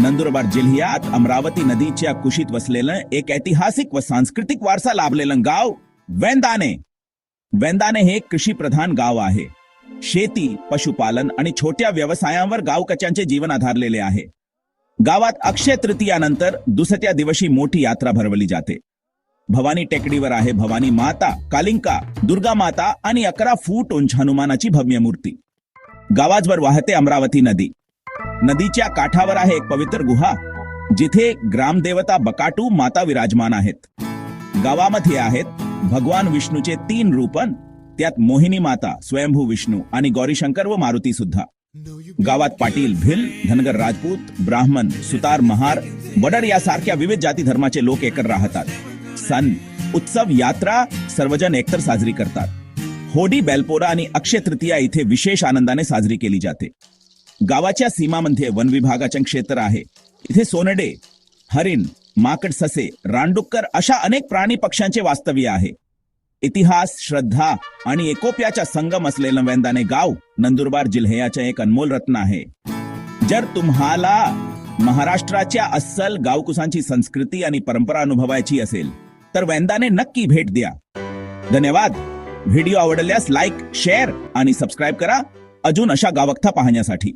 नंदुरबार जिल्ह्यात अमरावती नदीच्या कुशीत वसलेलं एक ऐतिहासिक व सांस्कृतिक वारसा लाभलेलं गाव वेंदाने वेंदाने हे कृषी प्रधान गाव आहे. शेती पशुपालन आणि छोट्या व्यवसायांवर गावकच्यांचे जीवन आधारलेले आहे. गावात अक्षय तृतीयानंतर दुसऱ्या दिवशी मोठी यात्रा भरवली जाते. भवानी टेकडीवर आहे भवानी माता कालिंका दुर्गा माता आणि अकरा फूट उंच हनुमानाची भव्य मूर्ती. गावाजवर वाहते अमरावती नदी. नदीच्या काठावर आहे एक पवित्र गुहा जिथे ग्रामदेवता बकाटू माता विराजमान आहेत. गावामध्ये आहेत भगवान विष्णूचे तीन रूपन त्यात मोहिनी माता स्वयंभू विष्णू आणि गौरीशंकर व मारुती सुद्धा. गावात पाटील भिल धनगर राजपूत ब्राह्मण सुतार महार बडर यासारख्या विविध जाती धर्माचे लोक एकत्र राहतात. सण उत्सव यात्रा सर्वजण एकतर साजरी करतात. होडी बेलपोरा आणि अक्षय तृतीया इथे विशेष आनंदाने साजरी केली जाते. गावाच्या सीमामध्ये वन विभागाचे क्षेत्र आहे. इथे सोनडे हरिण माकड ससे रानडुक्कर अशा अनेक प्राणी पक्ष्यांचे वास्तव्य आहे. इतिहास श्रद्धा आणि एकोप्याचा संगम असलेलं वेंदाने गाव नंदुरबार जिल्ह्याचे एक अनमोल रत्न आहे. जर तुम्हाला महाराष्ट्राच्या अस्सल गावकुसांची संस्कृती आणि परंपरा अनुभवायची असेल तर वेंदाने नक्की भेट द्या. धन्यवाद. व्हिडिओ आवडल्यास लाईक शेअर आणि सबस्क्राईब करा. अजून अशा गावकथा पाहण्यासाठी.